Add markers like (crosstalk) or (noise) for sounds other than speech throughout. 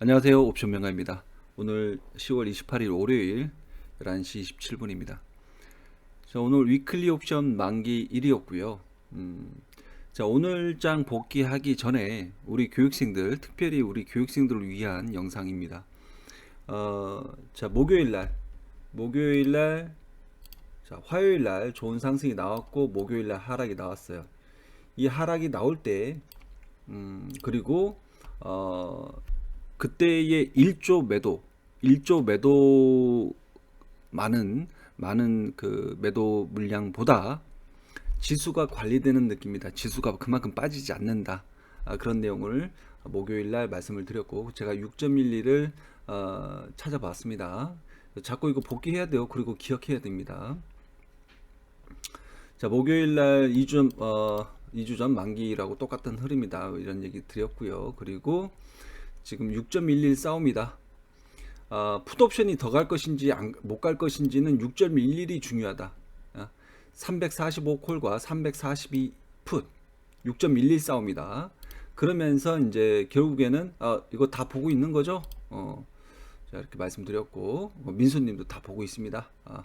안녕하세요. 옵션 명가입니다. 오늘 10월 28일 월요일 11시 27분입니다. 자, 오늘 위클리 옵션 만기 1이었고요. 음, 자, 오늘 장 복귀하기 전에 우리 교육생들, 특별히 우리 교육생들을 위한 영상입니다. 어, 자, 목요일 날, 목요일 날, 자, 화요일 날 좋은 상승이 나왔고, 목요일 날 하락이 나왔어요. 이 하락이 나올 때, 음, 그리고, 어, 그때의 1조 매도, 1조 매도 많은 많은 그 매도 물량보다 지수가 관리되는 느낌이다. 지수가 그만큼 빠지지 않는다. 아, 그런 내용을 목요일 날 말씀을 드렸고 제가 6.12를 어, 찾아봤습니다. 자꾸 이거 복귀해야 돼요. 그리고 기억해야 됩니다. 자, 목요일 날 2주 어 2주 전 만기라고 똑같은 흐름이다. 이런 얘기 드렸고요. 그리고 지금 6.11 싸움이다. 아, 풋옵션이 더 갈 것인지 못 갈 것인지는 6.11이 중요하다. 345콜과 342풋 6.11 싸움이다. 그러면서 이제 결국에는 아, 이거 다 보고 있는 거죠? 어, 자 이렇게 말씀드렸고 어, 민수님도 다 보고 있습니다. 아,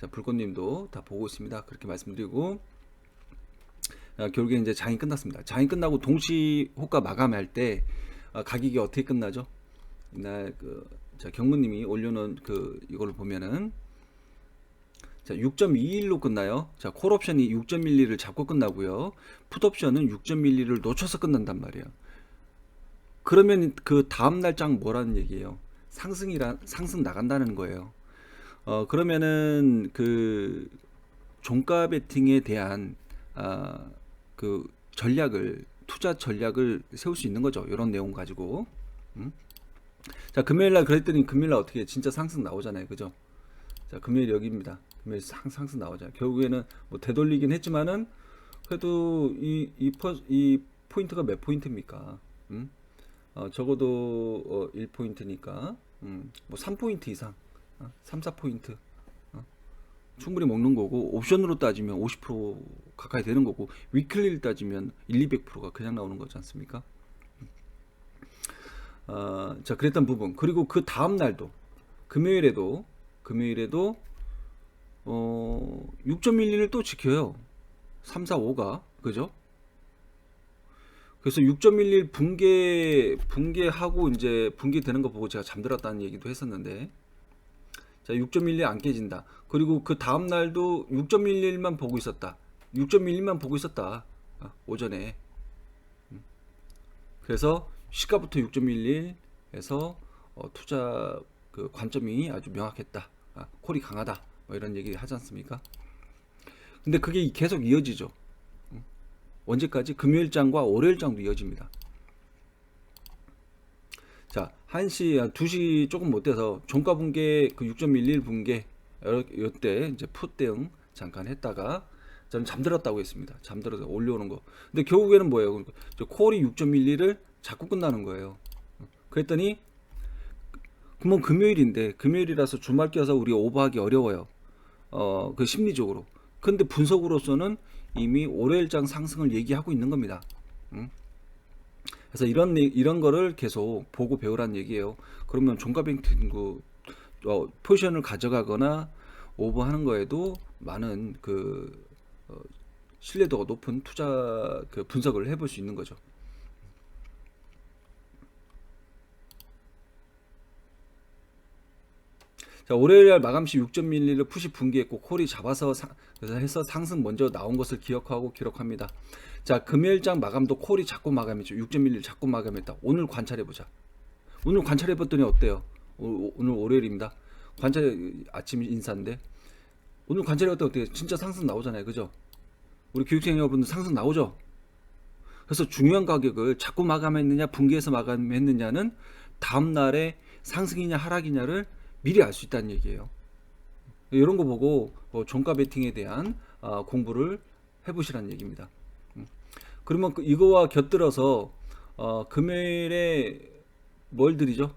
자 불꽃님도 다 보고 있습니다. 그렇게 말씀드리고 아, 결국에 이제 장이 끝났습니다. 장이 끝나고 동시 호가 마감할 때 아, 가격이 어떻게 끝나죠? 이날 그 자, 경무님이 올려놓은 그 이걸 보면은 자, 6.21로 끝나요. 자, 콜 옵션이 6.11을 잡고 끝나고요. 풋 옵션은 6.11을 놓쳐서 끝난단 말이에요. 그러면 그 다음 날장 뭐라는 얘기예요? 상승이란 상승 나간다는 거예요. 어, 그러면은 그 종가 베팅에 대한 아, 그 전략을 투자 전략을 세울 수 있는 거죠. 이런 내용 가지고. 음? 자, 금요일 날 그랬더니 금요일 날 어떻게 해? 진짜 상승 나오잖아요. 그죠? 자, 금요일 여기입니다. 금요일 상, 상승 나오잖아요. 결국에는 뭐 되돌리긴 했지만은 그래도 이, 이, 퍼, 이 포인트가 몇 포인트입니까? 음? 어, 적어도 어, 1포인트니까 음, 뭐 3포인트 이상 어, 3, 4포인트 어, 충분히 먹는 거고 옵션으로 따지면 50% 가까이 되는 거고 위클리를 따지면 1, 200%가 그냥 나오는 거지 않습니까? 어, 자 그랬던 부분 그리고 그 다음 날도 금요일에도 금요일에도 어, 6.11을 또 지켜요 3, 4, 5가 그죠? 그래서 6.11 붕괴 붕괴하고 이제 붕괴되는 거 보고 제가 잠들었다는 얘기도 했었는데 자 6.11 안 깨진다 그리고 그 다음 날도 6.11만 보고 있었다 6.11만 보고 있었다 아, 오전에 음. 그래서 시가부터 6.11에서 어, 투자 그 관점이 아주 명확했다. 아, 콜이 강하다. 뭐 이런 얘기 하지 않습니까? 근데 그게 계속 이어지죠. 음. 언제까지? 금요일장과 월요일장도 이어집니다. 자, 1시, 2시 조금 못 돼서 종가 붕괴 그 6.11 붕괴 이때 이제 풋 대응 잠깐 했다가 저는 잠들었다고 했습니다. 잠들어서 올려오는 거. 근데 결국에는 뭐예요? 콜이 6.11을 자꾸 끝나는 거예요. 그랬더니 그러면 금요일인데 금요일이라서 주말 껴서 우리 오버하기 어려워요. 어, 그 심리적으로. 근데 분석으로서는 이미 월요일장 상승을 얘기하고 있는 겁니다. 응? 그래서 이런 이런 거를 계속 보고 배우란 얘기예요. 그러면 종가뱅팅구 어, 포지션을 가져가거나 오버하는 거에도 많은 그 어, 신뢰도가 높은 투자 그 분석을 해볼 수 있는 거죠. 자, 월요일 마감 시 6.11을 푸시 붕괴했고 콜이 잡아서 사, 그래서 해서 상승 먼저 나온 것을 기억하고 기록합니다. 자, 금요일장 마감도 콜이 자꾸 마감했죠. 6.11 자꾸 마감했다. 오늘 관찰해 보자. 오늘 관찰해 봤더니 어때요? 오, 오늘 월요일입니다. 관찰 아침 인사인데 오늘 관찰해 봤더니 어때요? 진짜 상승 나오잖아요. 그죠? 우리 교육생 여러분들 상승 나오죠? 그래서 중요한 가격을 자꾸 마감했느냐 붕괴해서 마감했느냐는 다음 날에 상승이냐 하락이냐를 미리 알 수 있다는 얘기예요. 이런 거 보고 뭐 종가 베팅에 대한 어, 공부를 해보시라는 얘기입니다. 음. 그러면 그 이거와 곁들여서 어, 금요일에 뭘 드리죠?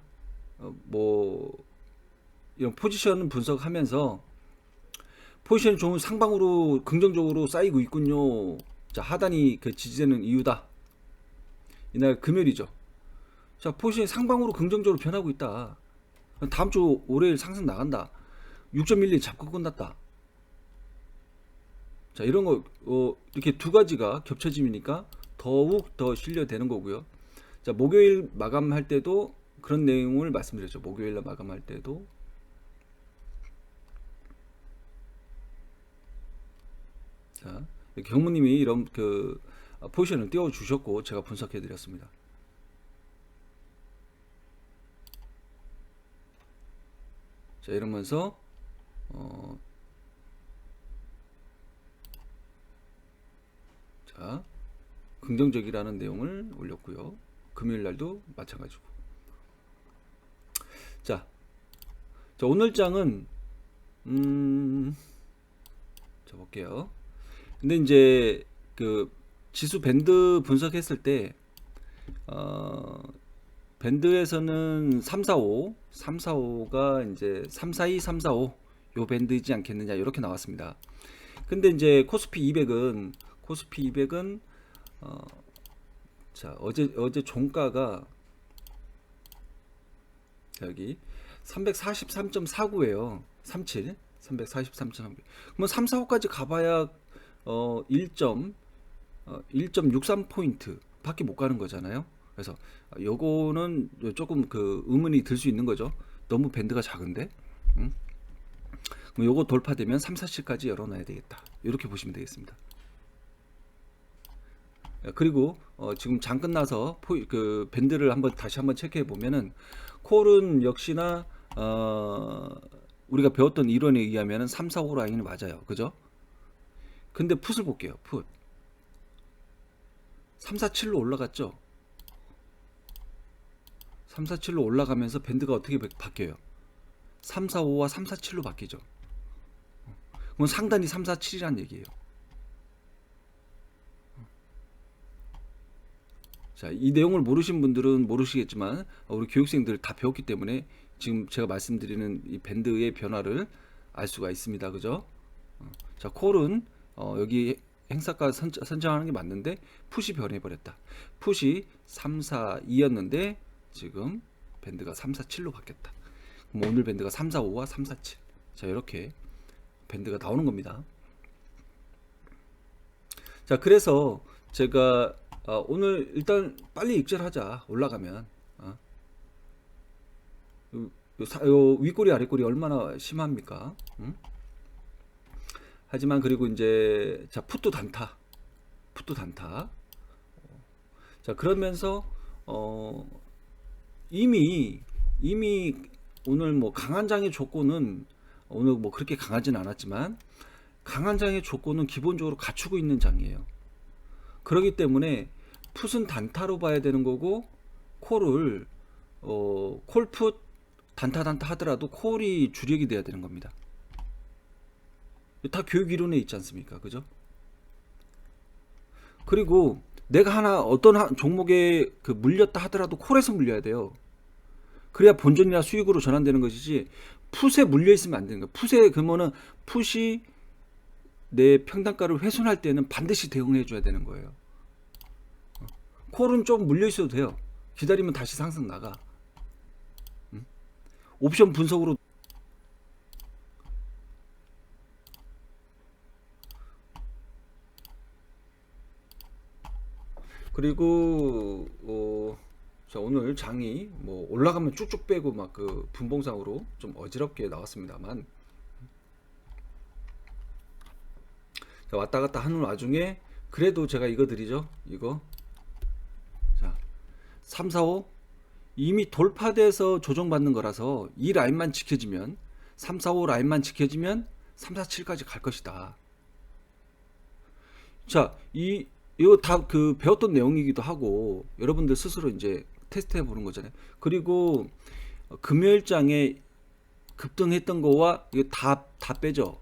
어, 뭐 이런 포지션 분석하면서 포지션이 좋은 상방으로 긍정적으로 쌓이고 있군요. 자 하단이 그 지지되는 이유다. 이날 금요일이죠. 자, 포시는 상방으로 긍정적으로 변하고 있다. 다음 주 월요일 상승 나간다. 6.11 잡고 끝났다. 자, 이런 거 어, 이렇게 두 가지가 겹쳐지니까 더욱 더 신뢰되는 거고요. 자, 목요일 마감할 때도 그런 내용을 말씀드렸죠. 목요일 날 마감할 때도 자, 경무님이 이런 그 아, 포지션을 띄워 주셨고 제가 분석해 드렸습니다. 자, 이러면서 어, 자, 긍정적이라는 내용을 올렸고요. 금요일 날도 마찬가지고. 자, 자 오늘 장은 음, 자 볼게요. 근데 이제 그 지수 밴드 분석했을 때 어, 밴드에서는 345, 345가 이제 342, 345 요 밴드이지 않겠느냐 이렇게 나왔습니다. 근데 이제 코스피 200은 코스피 200은 어, 자 어제 어제 종가가 여기 343.49예요. 37 343.39. 그러면 3, 4, 5까지 가봐야 어 1점 어, 1.63 포인트 밖에 못 가는 거잖아요. 그래서 요거는 조금 그 의문이 들 수 있는 거죠. 너무 밴드가 작은데. 응? 그럼 요거 돌파되면 3, 4칠까지 열어놔야 되겠다. 이렇게 보시면 되겠습니다. 그리고 어, 지금 장 끝나서 포, 그 밴드를 한번 다시 한번 체크해 보면은 콜은 역시나 어, 우리가 배웠던 이론에 의하면은 3, 4, 5 라인이 맞아요. 그죠? 근데 풋을 볼게요. 풋. 3, 4, 7로 올라갔죠? 3, 4, 7로 올라가면서 밴드가 어떻게 바- 바뀌어요? 3, 4, 5와 3, 4, 7로 바뀌죠. 그럼 상단이 3, 4, 7이란 얘기예요. 자, 이 내용을 모르신 분들은 모르시겠지만 우리 교육생들 다 배웠기 때문에 지금 제가 말씀드리는 이 밴드의 변화를 알 수가 있습니다. 그죠? 어, 자, 콜은 어, 여기 행사가 선, 선정하는 게 맞는데 풋이 변해버렸다. 풋이 3, 4, 2였는데 지금 밴드가 3, 4, 7로 바뀌었다. 그럼 오늘 밴드가 3, 4, 5와 3, 4, 7. 자, 이렇게 밴드가 나오는 겁니다. 자, 그래서 제가 어, 오늘 일단 빨리 익절하자. 올라가면. 어? 요, 요, 사- 요 윗꼬리 아랫꼬리 얼마나 심합니까? 응? 하지만 그리고 이제 자 풋도 단타, 풋도 단타. 자 그러면서 어 이미 이미 오늘 뭐 강한 장의 조건은 오늘 뭐 그렇게 강하진 않았지만 강한 장의 조건은 기본적으로 갖추고 있는 장이에요. 그렇기 때문에 풋은 단타로 봐야 되는 거고 콜을 어 콜풋 단타 단타 하더라도 콜이 주력이 돼야 되는 겁니다. 다 교육 이론에 있지 않습니까? 그죠? 그리고 내가 하나 어떤 한 종목에 그 물렸다 하더라도 콜에서 물려야 돼요. 그래야 본전이나 수익으로 전환되는 것이지 풋에 물려 있으면 안 되는 거예요. 풋에 그러면은 풋이 내 평단가를 훼손할 때는 반드시 대응해 줘야 되는 거예요. 어. 콜은 좀 물려 있어도 돼요. 기다리면 다시 상승 나가. 음? 옵션 분석으로 그리고 어, 자 오늘 장이 뭐 올라가면 쭉쭉 빼고 막 그 분봉상으로 좀 어지럽게 나왔습니다만 자, 왔다 갔다 하는 와중에 그래도 제가 이거 드리죠 이거 자 3, 4, 5 이미 돌파돼서 조정받는 거라서 이 라인만 지켜지면 3, 4, 5 라인만 지켜지면 3, 4, 7까지 갈 것이다 자, 이 이거 다 그 배웠던 내용이기도 하고 여러분들 스스로 이제 테스트해 보는 거잖아요. 그리고 금요일장에 급등했던 거와 이거 다 다 빼죠.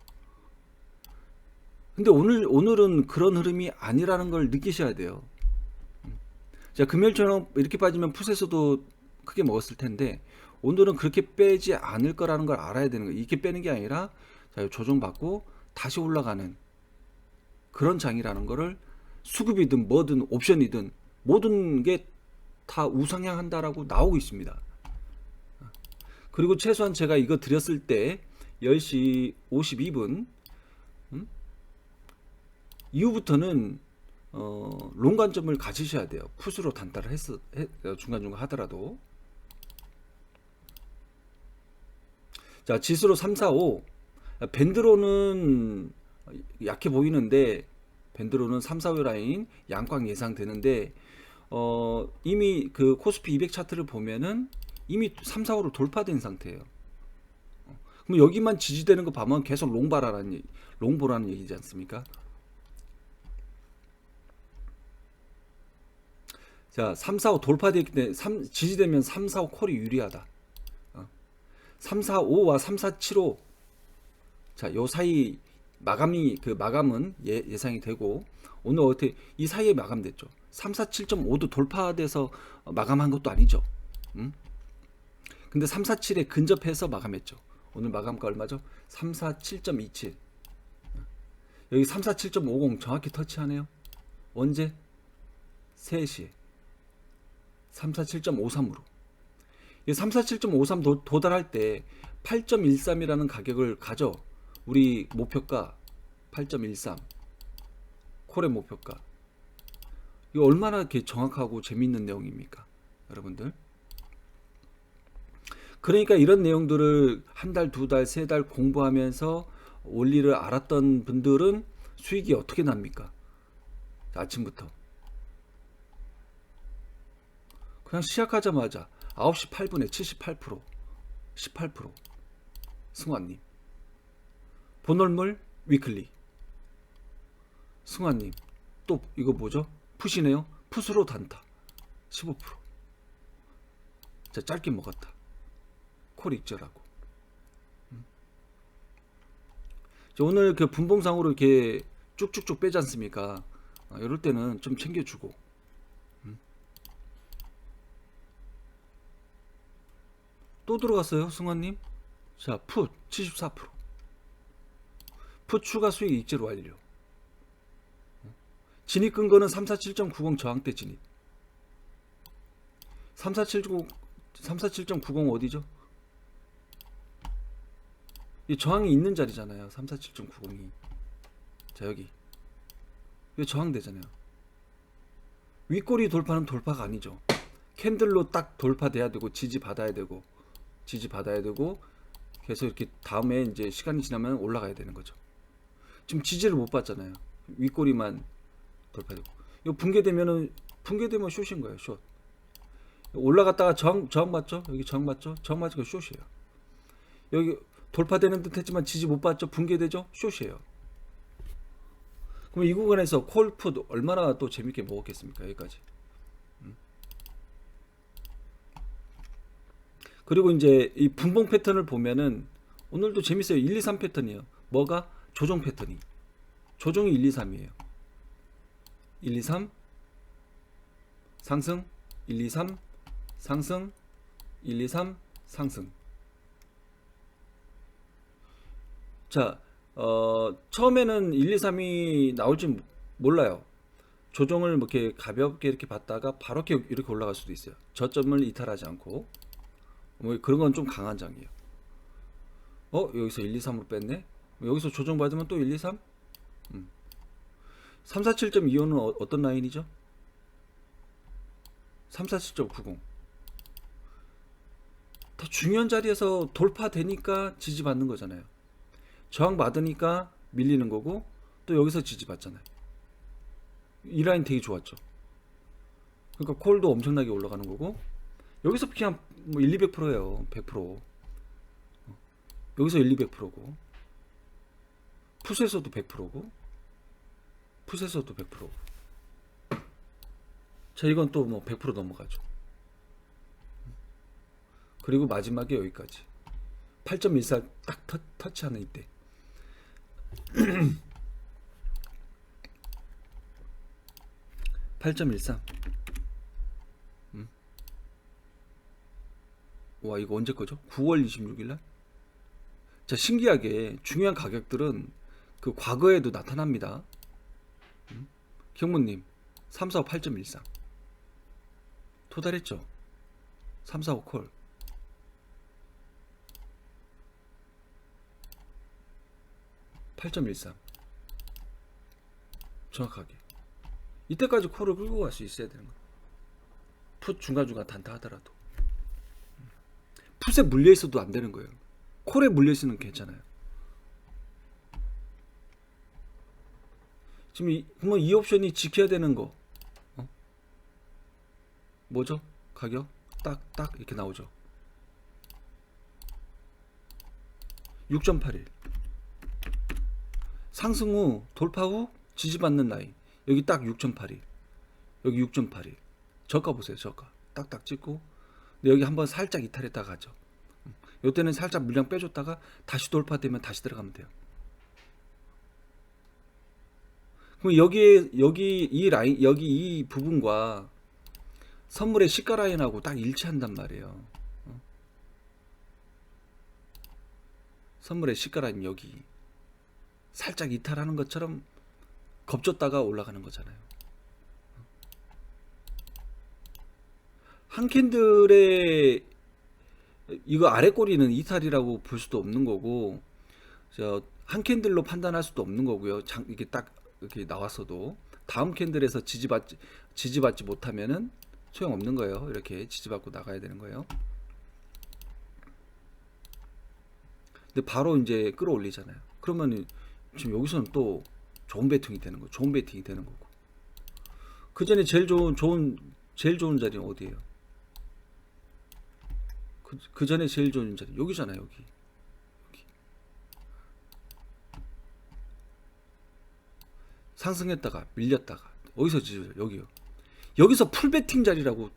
근데 오늘 오늘은 그런 흐름이 아니라는 걸 느끼셔야 돼요. 음. 자, 금요일처럼 이렇게 빠지면 풋에서도 크게 먹었을 텐데 오늘은 그렇게 빼지 않을 거라는 걸 알아야 되는 거예요. 이렇게 빼는 게 아니라 자, 조정받고 다시 올라가는 그런 장이라는 거를 수급이든 뭐든 옵션이든 모든 게 다 우상향한다라고 나오고 있습니다. 그리고 최소한 제가 이거 드렸을 때 10시 52분 음? 이후부터는 어, 롱 관점을 가지셔야 돼요. 풋으로 단타를 했어 했, 중간중간 하더라도 자 지수로 3, 4, 5 밴드로는 약해 보이는데 밴드로는 3, 4, 5 라인 양광 예상되는데 어, 이미 그 코스피 200 차트를 보면은 이미 3, 4, 5로 돌파된 상태예요. 어, 그럼 여기만 지지되는 거 봐면 계속 롱바라는 얘기, 롱보라는 얘기지 않습니까? 자, 3, 4, 5 돌파되기 때문에 3, 지지되면 3, 4, 5 콜이 유리하다. 어. 3, 4, 5와 3, 4, 7, 5. 자, 요 사이 마감이 그 마감은 예, 예상이 되고 오늘 어떻게 이 사이에 마감됐죠. 3, 4, 7.5도 돌파돼서 마감한 것도 아니죠. 음? 근데 3, 4, 7에 근접해서 마감했죠. 오늘 마감가 얼마죠? 3, 4, 7.27. 여기 3, 4, 7.50 정확히 터치하네요. 언제? 3시에. 347.53으로. 이 347.53 도, 도달할 때 8.13이라는 가격을 가져. 우리 목표가 8.13. 콜의 목표가. 이거 얼마나 정확하고 재밌는 내용입니까? 여러분들. 그러니까 이런 내용들을 한 달, 두 달, 세 달 공부하면서 원리를 알았던 분들은 수익이 어떻게 납니까? 아침부터. 그냥 시작하자마자 9시 8분에 78% 18% 승환님. 본월물 위클리. 승환님 또 이거 뭐죠? 푸시네요? 푸스로 단타. 15%자 짧게 먹었다. 콜 익절하고. 음. 자, 오늘 그 분봉상으로 이렇게 쭉쭉쭉 빼지 않습니까? 아, 이럴 때는 좀 챙겨주고 또 들어갔어요, 승환님. 자, 풋 74%. 풋 추가 수익 입지로 완료. 진입 근거는 347.90 저항대 진입. 347.90 347.90 어디죠? 이 저항이 있는 자리잖아요. 347.90이. 자, 여기. 이거 저항되잖아요. 윗꼬리 돌파는 돌파가 아니죠. 캔들로 딱 돌파돼야 되고 지지 받아야 되고 지지 받아야 되고 계속 이렇게 다음에 이제 시간이 지나면 올라가야 되는 거죠. 지금 지지를 못 받잖아요. 윗꼬리만 돌파되고. 이거 붕괴되면은 붕괴되면 숏인 거예요. 숏. 올라갔다가 저항 저항 맞죠? 여기 저항 맞죠? 저항 맞으니까 숏이에요. 여기 돌파되는 듯 했지만 지지 못 받죠? 붕괴되죠? 숏이에요. 그럼 이 구간에서 콜풋 얼마나 또 재밌게 먹었겠습니까? 여기까지. 그리고 이제 이 분봉 패턴을 보면은 오늘도 재밌어요. 1, 2, 3 패턴이에요. 뭐가? 조정 패턴이. 조정이 1, 2, 3이에요. 1, 2, 3 상승 1, 2, 3 상승 1, 2, 3 상승 자, 어, 처음에는 1, 2, 3이 나올지 몰라요. 조정을 뭐 이렇게 가볍게 이렇게 받다가 바로 이렇게, 이렇게 올라갈 수도 있어요. 저점을 이탈하지 않고. 뭐 그런 건 좀 강한 장이에요. 어 여기서 1, 2, 3으로 뺐네. 여기서 조정 받으면 또 1, 2, 3. 음. 347.25는 어, 어떤 라인이죠? 347.90. 더 중요한 자리에서 돌파되니까 지지받는 거잖아요. 저항 받으니까 밀리는 거고 또 여기서 지지받잖아요. 이 라인 되게 좋았죠. 그러니까 콜도 엄청나게 올라가는 거고 여기서 그냥 뭐 1, 200%예요. 100%. 여기서 1, 200%고. 풋에서도 100%고. 풋에서도 100%고. 자, 이건 또 뭐 100% 넘어가죠. 그리고 마지막에 여기까지. 8.14 딱 터, 터치하는 이때. (clears throat) 8.13 와 이거 언제 거죠? 9월 26일 날? 자 신기하게 중요한 가격들은 그 과거에도 나타납니다. 음? 경무님 3, 4, 8.13 도달했죠. 3, 4, 5 콜. (8.13) 정확하게 이때까지 콜을 끌고 갈 수 있어야 되는 거야 풋 중간중간 단타 하더라도 풋에 물려 있어도 안 되는 거예요. 콜에 물려 있으면 괜찮아요. 지금 이, 이 옵션이 지켜야 되는 거. 어? 뭐죠? 가격? 딱딱 이렇게 나오죠. 6.81 상승 후 돌파 후 지지받는 라인. 여기 딱 6.81 여기 6.81 저가 보세요 저가. 딱딱 찍고 근데 여기 한번 살짝 이탈했다가 가죠. 음, 이때는 살짝 물량 빼줬다가 다시 돌파되면 다시 들어가면 돼요. 그럼 여기에 여기 이 라인 여기 이 부분과 선물의 시가 라인하고 딱 일치한단 말이에요. 어? 선물의 시가 라인 여기 살짝 이탈하는 것처럼 겁줬다가 올라가는 거잖아요. 한 캔들의 이거 아래 꼬리는 이탈이라고 볼 수도 없는 거고 저한 캔들로 판단할 수도 없는 거고요. 장, 이게 딱 이렇게 나왔어도 다음 캔들에서 지지받지 지지받지 못하면은 소용 없는 거예요. 이렇게 지지받고 나가야 되는 거예요. 근데 바로 이제 끌어올리잖아요. 그러면 지금 여기서는 또 좋은 배팅이 되는 거, 좋은 배팅이 되는 거고. 그 전에 제일 좋은 좋은 제일 좋은 자리는 어디예요? 그, 그 전에 제일 좋은 자리 여기잖아요. 여기. 여기. 상승했다가 밀렸다가 어디서 지져요? 여기요. 여기서 풀배팅 자리라고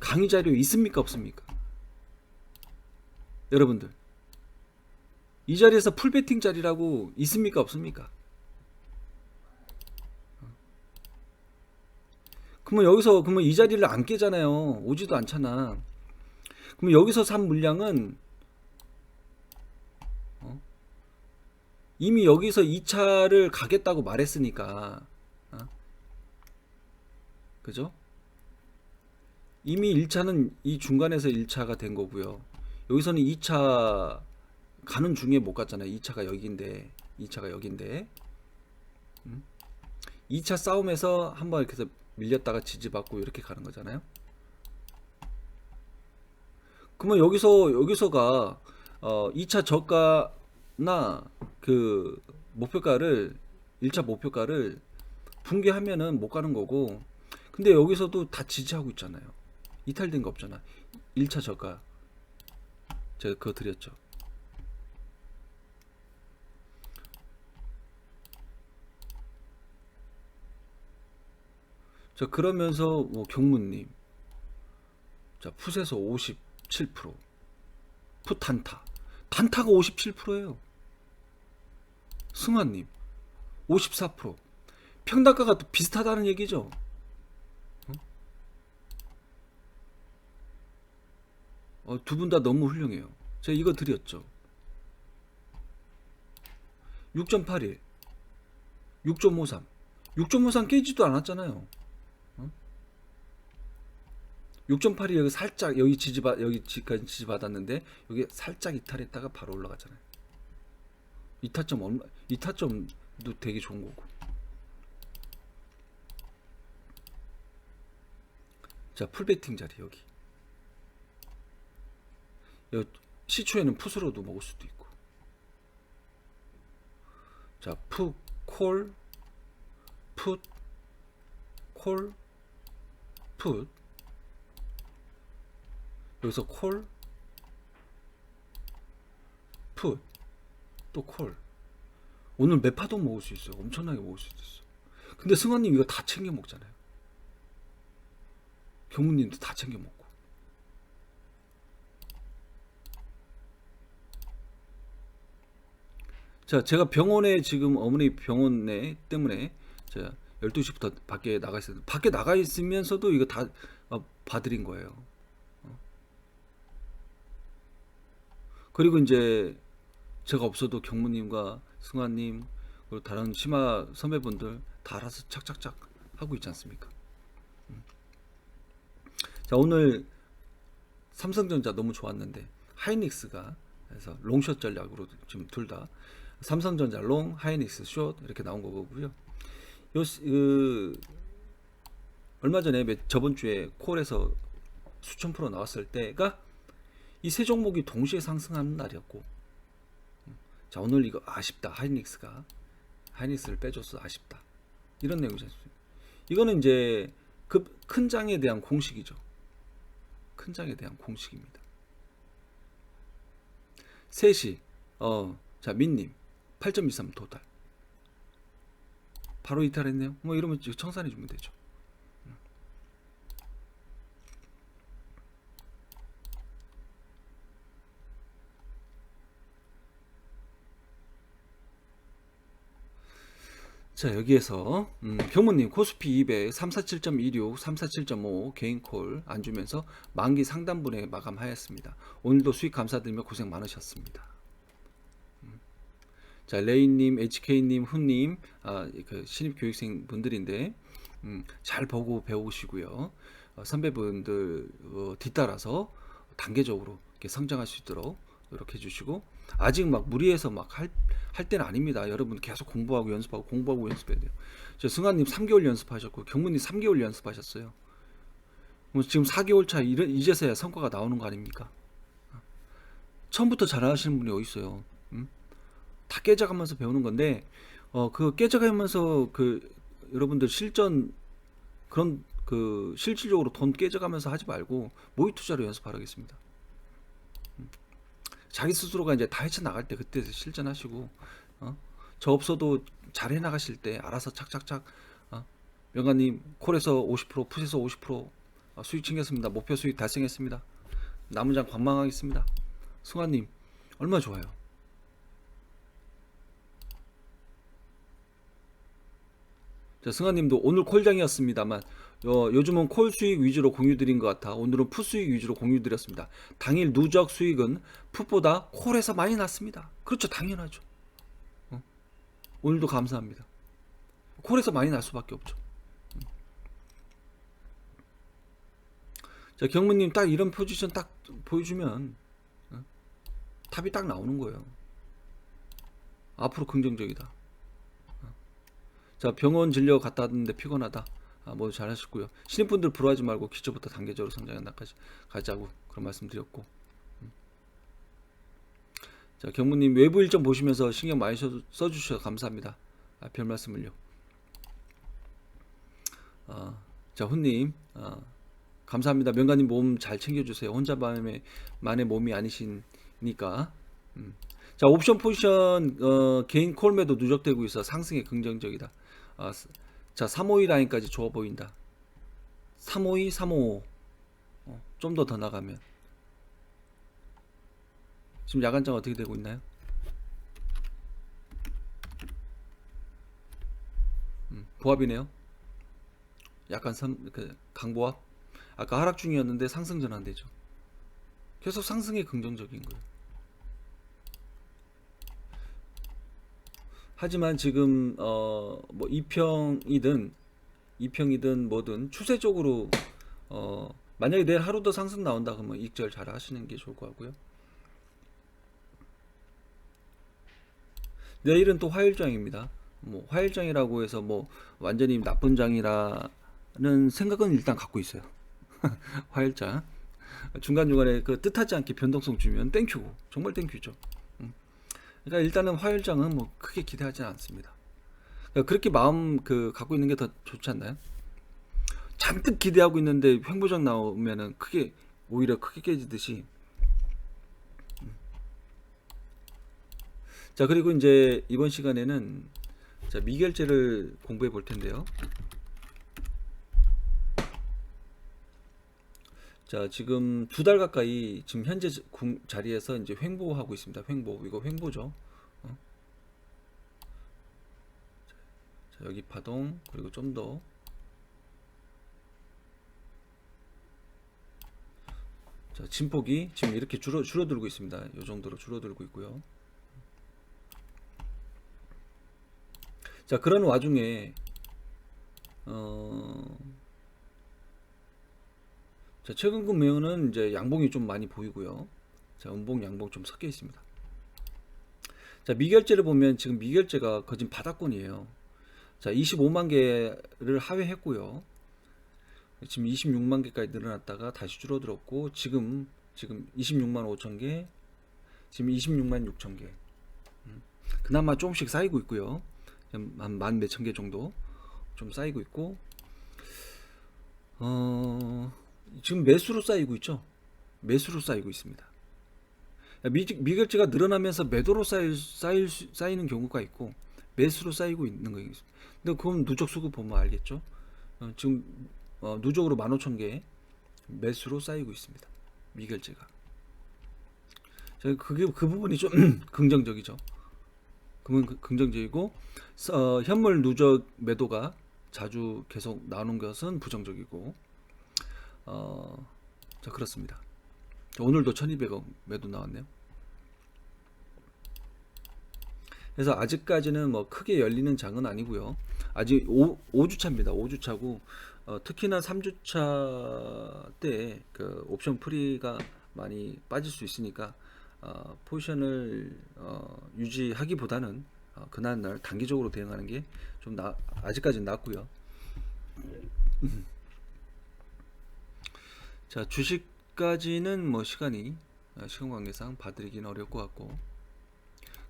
강의 자료 있습니까 없습니까? 여러분들 이 자리에서 풀배팅 자리라고 있습니까 없습니까? 그러면 여기서 그러면 이 자리를 안 깨잖아요. 오지도 않잖아. 그러면 여기서 산 물량은 어? 이미 여기서 2차를 가겠다고 말했으니까 그죠? 이미 1차는 이 중간에서 1차가 된 거고요. 여기서는 2차 가는 중에 못 갔잖아요. 2차가 여기인데 2차가 여기인데 음? 2차 싸움에서 한번 이렇게 해서 밀렸다가 지지받고 이렇게 가는 거잖아요. 그러면 여기서 여기서가 어 2차 저가나 그 목표가를 1차 목표가를 붕괴하면은 못 가는 거고 근데 여기서도 다 지지하고 있잖아요. 이탈된 거 없잖아. 1차 저가 제가 그거 드렸죠. 자 그러면서 뭐 경문님 자 풋에서 57%, 풋 단타 단타가 57%예요. 승환님 54%. 평단가가 또 비슷하다는 얘기죠. 어, 두 분 다 너무 훌륭해요. 제가 이거 드렸죠. 6.81, 6.53, 6.53 깨지도 않았잖아요. 어? 6.8이 여기 살짝 여기 지지받 여기 지까지 지지받았는데 여기 살짝 이탈했다가 바로 올라가잖아요. 이타점 얼마 이타점도 되게 좋은 거고. 자 풀베팅 자리 여기. 시초에는 풋으로도 먹을 수도 있고. 자, 풋, 콜, 풋, 콜, 풋. 여기서 콜, 풋, 또 콜. 오늘 몇 파도 먹을 수 있어요. 엄청나게 먹을 수 있어. 근데 승환님 이거 다 챙겨 먹잖아요. 경무님도 다 챙겨 먹고. 자, 제가 병원에 지금 어머니 병원에 때문에 제가 12시부터 밖에 나가 있어요. 밖에 나가 있으면서도 이거 다 어, 봐드린 거예요. 그리고 이제 제가 없어도 경무님과 승환님 그리고 다른 심화 선배분들 다 알아서 착착착 하고 있지 않습니까? 음. 자 오늘 삼성전자 너무 좋았는데 하이닉스가 그래서 롱숏 전략으로 지금 둘 다 삼성전자 롱, 하이닉스 숏 이렇게 나온 거고요. 요 그, 얼마 전에 몇- 저번 주에 콜에서 수천 프로 나왔을 때가 이 세 종목이 동시에 상승하는 날이었고 자 오늘 이거 아쉽다 하이닉스가 하이닉스를 빼줘서 아쉽다 이런 내용이지 않습니까? 이거는 이제 그 큰 장에 대한 공식이죠. 큰 장에 대한 공식입니다. 셋이 어자 민님 8.23 도달 바로 이탈했네요. 뭐 이러면 청산해 주면 되죠. 자 여기에서 음, 경무님 코스피 200 347.26 347.5 개인콜 안 주면서 만기 상단분에 마감하였습니다. 오늘도 수익 감사드리며 고생 많으셨습니다. 음. 자 레이님, HK님, 훈님 아, 그 신입 교육생 분들인데 음, 잘 보고 배우시고요. 어, 선배분들 어, 뒤따라서 단계적으로 성장할 수 있도록 이렇게 해주시고 아직 막 무리해서 막할 할 때는 아닙니다. 여러분 계속 공부하고 연습하고 공부하고 연습해야 돼요. 저 승환님 3개월 연습하셨고 경문님 3개월 연습하셨어요. 뭐 지금 4개월 차 이런 이제서야 성과가 나오는 거 아닙니까? 처음부터 잘하시는 분이 어디 있어요? 음? 다 깨져가면서 배우는 건데 어 그 깨져가면서 그 여러분들 실전 그런 그 실질적으로 돈 깨져가면서 하지 말고 모의 투자로 연습하라겠습니다. 자기 스스로가 이제 다 헤쳐 나갈 때 그때 실전하시고 어? 저 없어도 잘 해 나가실 때 알아서 착착착 어? 명관님 콜에서 50% 풋에서 50% 어, 수익 챙겼습니다 목표 수익 달성했습니다 남은 장 관망하겠습니다 승환님 얼마 좋아요 자 승환님도 오늘 콜장이었습니다만 어, 요즘은 콜 수익 위주로 공유 드린 것 같아. 오늘은 풋 수익 위주로 공유 드렸습니다. 당일 누적 수익은 풋보다 콜에서 많이 났습니다. 그렇죠. 당연하죠. 어? 오늘도 감사합니다. 콜에서 많이 날 수밖에 없죠. 음. 자 경무님 딱 이런 포지션 딱 보여주면 어? 탑이 딱 나오는 거예요. 앞으로 긍정적이다. 어. 자 병원 진료 갔다 왔는데 피곤하다 아, 모두 잘하셨고요. 신입분들 불러하지 말고 기초부터 단계적으로 성장해 나까지 가자고 그런 말씀드렸고. 음. 자 경무님 외부 일정 보시면서 신경 많이 써, 써주셔서 감사합니다. 아, 별 말씀을요. 아, 자 훈님 아, 감사합니다. 명가님 몸 잘 챙겨주세요. 혼자만의 만의 몸이 아니시니까. 음. 자 옵션 포지션 어, 개인 콜매도 누적되고 있어 상승에 긍정적이다. 아, 자, 352 라인까지 좋아 보인다. 352, 355. 어, 좀더 더 나가면. 지금 야간장 어떻게 되고 있나요? 음, 보합이네요. 약간 선, 그 강보합. 아까 하락 중이었는데 상승 전환되죠. 계속 상승에 긍정적인 거예요. 하지만 지금 어뭐 2평이든 2평이든 뭐든 추세적으로 어 만약에 내일 하루 더 상승 나온다 그러면 익절 잘 하시는 게 좋을 것 같고요. 내일은 또 화일장입니다. 뭐 화일장이라고 해서 뭐 완전히 나쁜 장이라는 생각은 일단 갖고 있어요. (laughs) 화일장 중간중간에 그 뜻하지 않게 변동성 주면 땡큐고 정말 땡큐죠. 그러니까 일단은 화요일장은 뭐 크게 기대하지 않습니다. 그러니까 그렇게 마음 그 갖고 있는 게 더 좋지 않나요? 잔뜩 기대하고 있는데 횡보장 나오면은 크게 오히려 크게 깨지듯이. 자 그리고 이제 이번 시간에는 자 미결제를 공부해 볼 텐데요. 자 지금 두 달 가까이 지금 현재 궁- 자리에서 이제 횡보하고 있습니다. 횡보 이거 횡보죠. 어? 자 여기 파동 그리고 좀 더. 자 진폭이 지금 이렇게 줄어 줄어들고 있습니다. 이 정도로 줄어들고 있고요. 자 그런 와중에 어. 자, 최근 금매는 이제 양봉이 좀 많이 보이고요. 자, 음봉, 양봉 좀 섞여 있습니다. 자, 미결제를 보면 지금 미결제가 거진 바닥권이에요. 자, 25만 개를 하회했고요. 지금 26만 개까지 늘어났다가 다시 줄어들었고 지금 지금 26만 5천 개, 지금 26만 6천 개. 음, 그나마 조금씩 쌓이고 있고요. 한만 몇천 개 정도 좀 쌓이고 있고 어, 지금 매수로 쌓이고 있죠. 매수로 쌓이고 있습니다. 미, 미결제가 늘어나면서 매도로 쌓일, 쌓일, 수- 쌓이는 경우가 있고 매수로 쌓이고 있는 거예요. 근데 그건 누적 수급 보면 알겠죠. 어, 지금 어, 누적으로 15,000개 매수로 쌓이고 있습니다. 미결제가. 자, 그게 그 부분이 좀 (clears throat) 긍정적이죠. 그러면 그- 긍정적이고 어, 현물 누적 매도가 자주 계속 나오는 것은 부정적이고 어, 자 그렇습니다. 자, 오늘도 1200억 매도 나왔네요. 그래서 아직까지는 뭐 크게 열리는 장은 아니고요. 아직 5, 5주차입니다. 5주차고 어, 특히나 3주차 때 그 옵션 프리가 많이 빠질 수 있으니까 어, 포지션을 어, 유지하기보다는 어, 그날 날 단기적으로 대응하는 게좀 나, 아직까지는 낫고요. 자 주식까지는 뭐 시간이 어, 시간 관계상 봐드리기는 어려울 것 같고.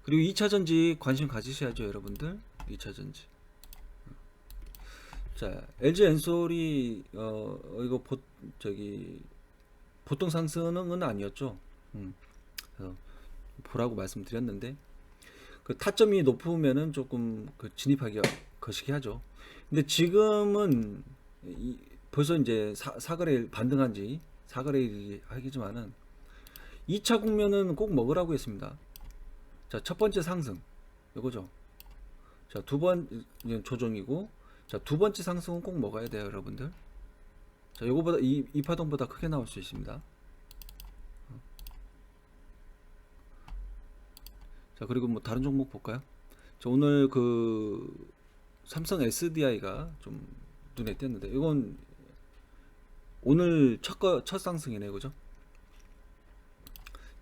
그리고 2차 전지 관심 가지셔야죠 여러분들. 2차 전지. 자 LG 엔솔이 어 이거 보, 저기 보통 상승은 아니었죠. 음, 보라고 말씀드렸는데 그 타점이 높으면은 조금 그 진입하기 거시기 하죠. 근데 지금은 이, 벌써 이제 사, 사거래 반등한 지 사거래 하기지만은 2차 국면은 꼭 먹으라고 했습니다 자, 첫 번째 상승. 요거죠. 자, 두 번 조정이고 자, 두 번째 상승은 꼭 먹어야 돼요, 여러분들. 자, 요거보다 이, 이 파동보다 크게 나올 수 있습니다. 자, 그리고 뭐 다른 종목 볼까요? 자, 오늘 그 삼성 SDI가 좀 눈에 띄었는데 이건 오늘 첫, 거, 첫 상승이네, 그죠?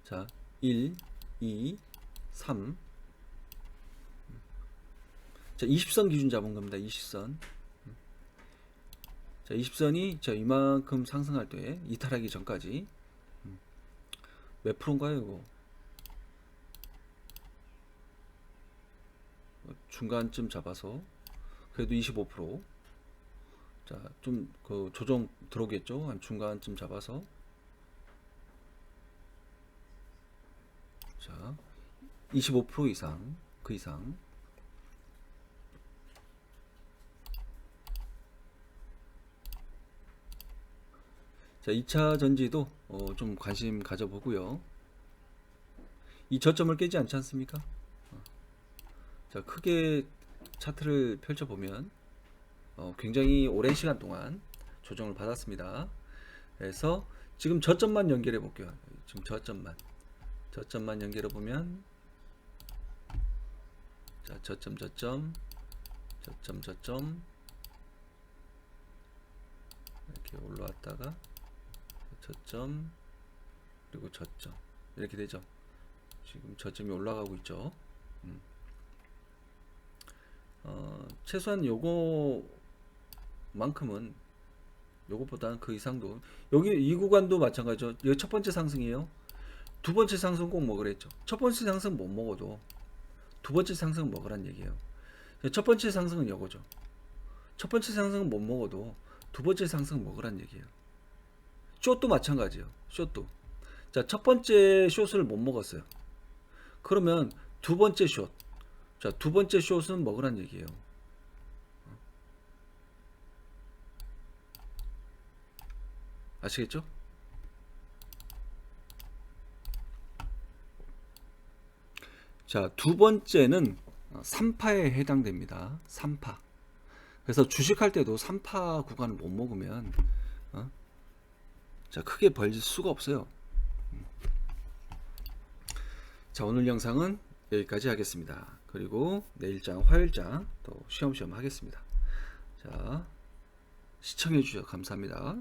자, 1, 2, 3. 자, 20선 기준 잡은 겁니다. 20선. 자, 20선이 자, 이만큼 상승할 때 이탈하기 전까지 몇 프로인가요, 이거? 중간쯤 잡아서 그래도 25%. 자, 좀 그 조정 들어오겠죠? 한 중간쯤 잡아서 자, 25% 이상 그 이상 자 2차 전지도 어, 좀 관심 가져보고요 이 저점을 깨지 않지 않습니까 어. 자 크게 차트를 펼쳐보면 어, 굉장히 오랜 시간 동안 조정을 받았습니다 그래서 지금 저점만 연결해 볼게요 지금 저점만 저점만 연결해 보면 자, 저점, 저점, 저점, 저점 이렇게 올라왔다가 저점 그리고 저점 이렇게 되죠. 지금 저점이 올라가고 있죠. 음. 어, 최소한 요거 만큼은 요거보다는 그 이상도 여기 이 구간도 마찬가지죠. 이거 첫 번째 상승이에요. 두 번째 상승 꼭 먹으랬죠. 첫 번째 상승 못 먹어도 두 번째 상승은 먹으란 얘기예요. 첫 번째 상승은 이거죠. 첫 번째 상승은 못 먹어도 두 번째 상승은 먹으란 얘기예요. 숏도 마찬가지예요. 숏도. 자, 첫 번째 숏을 못 먹었어요. 그러면 두 번째 숏. 자, 두 번째 숏은 먹으란 얘기예요. 아시겠죠? 자, 두 번째는 3파에 해당됩니다. 3파. 그래서 주식할 때도 3파 구간을 못 먹으면 어? 자, 크게 벌릴 수가 없어요. 자, 오늘 영상은 여기까지 하겠습니다. 그리고 내일장, 화요일장 또 쉬엄쉬엄 하겠습니다. 자, 시청해 주셔서 감사합니다.